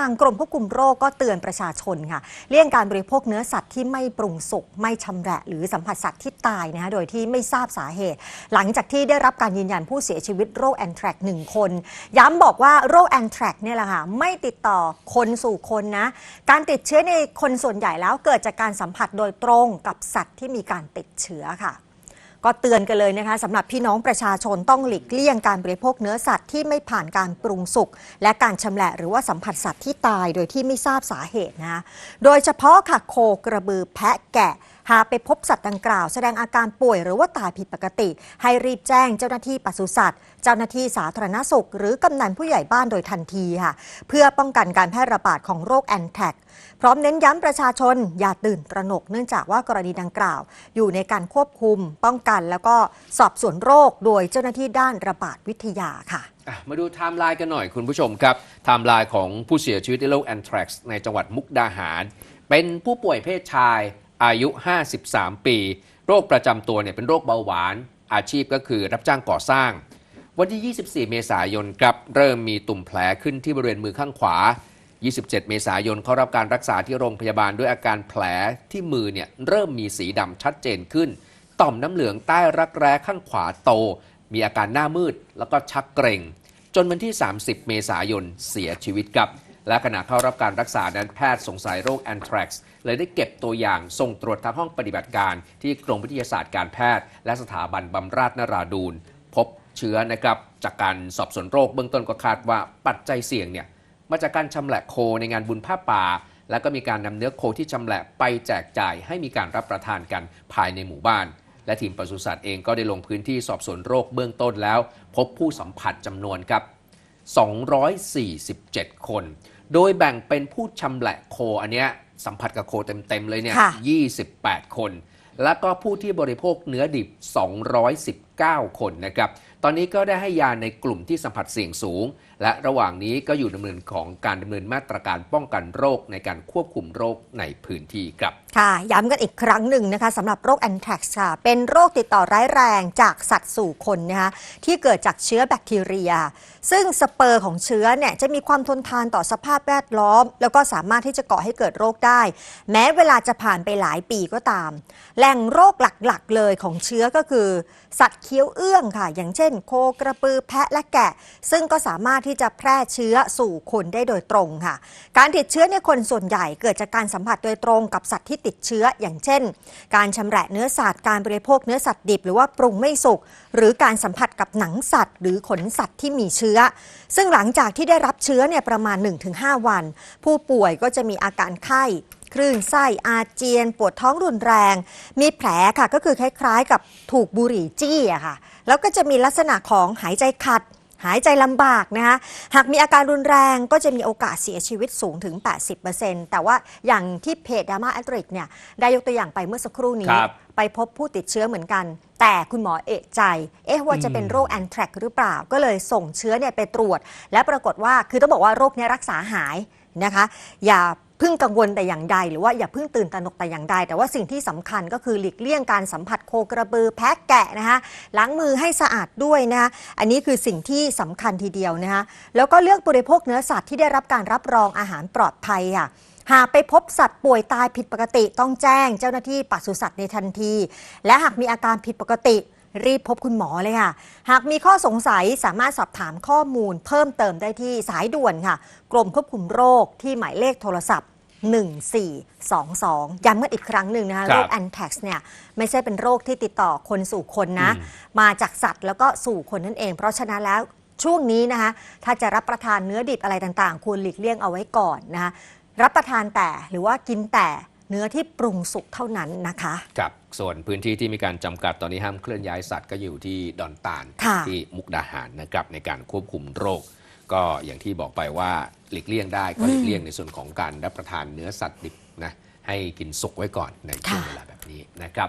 างกรมควบคุมโรคก็เตือนประชาชนค่ะ เลี่ยงการบริโภคเนื้อสัตว์ที่ไม่ปรุงสุกไม่ชำแหละหรือสัมผัสสัตว์ที่ตายนะคะโดยที่ไม่ทราบสาเหตุ หลังจากที่ได้รับการยืนยันผู้เสียชีวิตโรคแอนแทรกหนึ่งคน ย้ำบอกว่าโรคแอนแทรกเนี่ยแหละค่ะไม่ติดต่อคนสู่คนนะการติดเชื้อในคนส่วนใหญ่แล้วเกิดจากการสัมผัสโดยตรงกับสัตว์ที่มีการติดเชื้อค่ะ ก็เตือนกันเลยนะคะสำหรับพี่น้องประชาชนต้องหลีกเลี่ยงการบริโภคเนื้อสัตว์ที่ไม่ผ่านการปรุงสุกและการชำแหละหรือว่าสัมผัสสัตว์ที่ตายโดยที่ไม่ทราบสาเหตุนะคะโดยเฉพาะค่ะโคกระบือแพะแกะ หากไปพบสัตว์ดังกล่าว แสดงอาการป่วยหรือว่าตายผิดปกติ ให้รีบแจ้งเจ้าหน้าที่ปศุสัตว์ เจ้าหน้าที่สาธารณสุข หรือกำนันผู้ใหญ่บ้านโดยทันทีค่ะ เพื่อป้องกันการแพร่ระบาดของโรคแอนแทกพร้อมเน้นย้ำประชาชนอย่าตื่นตระหนกเนื่องจากว่ากรณีดังกล่าว อยู่ในการควบคุม ป้องกัน แล้วก็สอบสวนโรคโดยเจ้าหน้าที่ด้านระบาดวิทยาค่ะมาดูไทม์ไลน์กันหน่อยคุณผู้ชมครับไทม์ไลน์ของผู้เสียชีวิตในโรคแอนทรักซ์ในจังหวัดมุกดาหาร เป็นผู้ป่วยเพศชาย อายุ 53 ปี โรคประจำตัวเนี่ยเป็นโรคเบาหวาน อาชีพก็คือรับจ้างก่อสร้าง วันที่ 24 เมษายนครับเริ่มมีตุ่มแผลขึ้นที่บริเวณมือข้างขวา 27 เมษายนเขารับการรักษาที่โรงพยาบาลด้วยอาการแผลที่มือเนี่ยเริ่มมีสีดำชัดเจนขึ้น ต่อมน้ำเหลืองใต้รักแร้ข้างขวาโต มีอาการหน้ามืดแล้วก็ชักเกร็งจนวันที่ 30 เมษายนเสียชีวิตครับ และขณะเข้ารับการรักษานั้นแพทย์สงสัยโรคแอนทรักซ์เลยได้เก็บตัวอย่างส่งตรวจทางห้องปฏิบัติการ ที่กรมวิทยาศาสตร์การแพทย์ และสถาบันบำราศนราดูนพบเชื้อนะครับจากการสอบสวนโรคเบื้องต้นก็คาดว่าปัจจัยเสี่ยงเนี่ยมาจากการชำแหละโคในงานบุญผ้าป่า แล้วก็มีการนำเนื้อโคที่ชำแหละไปแจกจ่ายให้มีการรับประทานกันภายในหมู่บ้าน และทีมปศุสัตว์เองก็ได้ลงพื้นที่สอบสวนโรคเบื้องต้นแล้ว พบผู้สัมผัสจำนวนครับ 247 คน โดยแบ่งเป็นผู้ชำแหละโคอันเนี้ยสัมผัสกับโคเต็ม ๆ เลยเนี่ย ค่ะ 28 คน แล้วก็ผู้ที่บริโภคเนื้อดิบ 9 คนนะครับ ตอนนี้ก็ได้ให้ยาในกลุ่มที่สัมผัสเสี่ยงสูง และระหว่างนี้ก็อยู่ดำเนินของการดำเนินมาตรการป้องกันโรคในการควบคุมโรคในพื้นที่ครับ ค่ะ ย้ำกันอีกครั้งหนึ่งนะคะสำหรับโรคแอนแทรกซ์ค่ะ เป็นโรคติดต่อร้ายแรงจากสัตว์สู่คนนะคะที่เกิดจากเชื้อแบคทีเรีย ซึ่งสเปอร์ของเชื้อเนี่ยจะมีความทนทานต่อสภาพแวดล้อม แล้วก็สามารถที่จะก่อให้เกิดโรคได้ แม้เวลาจะผ่านไปหลายปีก็ตาม แหล่งโรคหลักๆ เลยของเชื้อก็คือ สัตว์เคี้ยวเอื้องค่ะ อย่างเช่น โคกระปือแพะและแกะ ซึ่งก็สามารถที่จะแพร่เชื้อสู่คนได้โดยตรงค่ะ การติดเชื้อในคนส่วนใหญ่เกิดจากการสัมผัสโดยตรงกับสัตว์ที่ติดเชื้อ อย่างเช่น การชำแหละเนื้อสัตว์การบริโภคเนื้อสัตว์ดิบหรือว่าปรุงไม่สุกหรือการสัมผัสกับหนังสัตว์ หรือขนสัตว์ที่มีเชื้อ ซึ่งหลังจากที่ได้รับเชื้อเนี่ยประมาณ 1-5 วัน ผู้ป่วยก็จะมีอาการไข้ คลื่นไส้อาเจียน ปวดท้องรุนแรง มีแผลค่ะก็คือคล้ายๆ กับถูกบุหรี่จี้อะค่ะ แล้วก็จะมีลักษณะของหายใจขัด หายใจลำบากนะคะหากมีอาการรุนแรงก็จะมีโอกาสเสียชีวิตสูงถึง 80%แต่ว่าอย่างที่เพจดามาแอดริกเนี่ยได้ยกตัวอย่างไปเมื่อสักครู่นี้ ครับ ไปพบผู้ติดเชื้อเหมือนกัน แต่คุณหมอเอะใจ เอ๊ะว่าจะเป็นโรคแอนแทรกหรือเปล่า ก็เลยส่งเชื้อเนี่ยไปตรวจ และปรากฏว่าคือต้องบอกว่าโรคเนี้รักษาหายนะคะ อย่าเพิ่งกังวลแต่อย่างใดหรือว่าอย่าพิ่งตื่นตระหนกแต่อย่างใด แต่ว่าสิ่งที่สำคัญก็คือหลีกเลี่ยงการสัมผัสโคกระบือแพะแกะนะคะล้างมือให้สะอาดด้วยนะคะอันนี้คือสิ่งที่สำคัญทีเดียวนะคะแล้วก็เลือกบริโภคเนื้อสัตว์ที่ได้รับการรับรองอาหารปลอดภัยค่ะหากไปพบสัตว์ป่วยตายผิดปกติต้องแจ้งเจ้าหน้าที่ปศุสัตว์ในทันที และหากมีอาการผิดปกติ รีบพบคุณหมอเลยค่ะ หากมีข้อสงสัยสามารถสอบถามข้อมูล เพิ่มเติมได้ที่สายด่วนค่ะ กรมควบคุมโรคที่หมายเลขโทรศัพท์ 1422 ย้ำกันอีกครั้งหนึ่งนะคะครับโรคแอนแท็กซ์เนี่ยไม่ใช่เป็นโรคที่ติดต่อคนสู่คนนะอืมมาจากสัตว์แล้วก็สู่คนนั่นเอง เพราะฉะนั้นแล้วช่วงนี้นะคะ ถ้าจะรับประทานเนื้อดิบอะไรต่างๆ ควรหลีกเลี่ยงเอาไว้ก่อนนะคะ รับประทานแต่หรือว่ากินแต่ เนื้อที่ปรุงสุกเท่านั้นนะคะครับส่วนพื้นที่ที่มีการจำกัดตอนนี้ห้ามเคลื่อนย้ายสัตว์ก็อยู่ที่ดอนตาลค่ะที่มุกดาหารนะครับในการควบคุมโรค ก็อย่างที่บอกไปว่าหลีกเลี่ยงได้ก็หลีกเลี่ยงในส่วนของการรับประทานเนื้อสัตว์ดิบนะให้กินสุกไว้ก่อนในช่วงค่ะเวลาแบบนี้นะครับ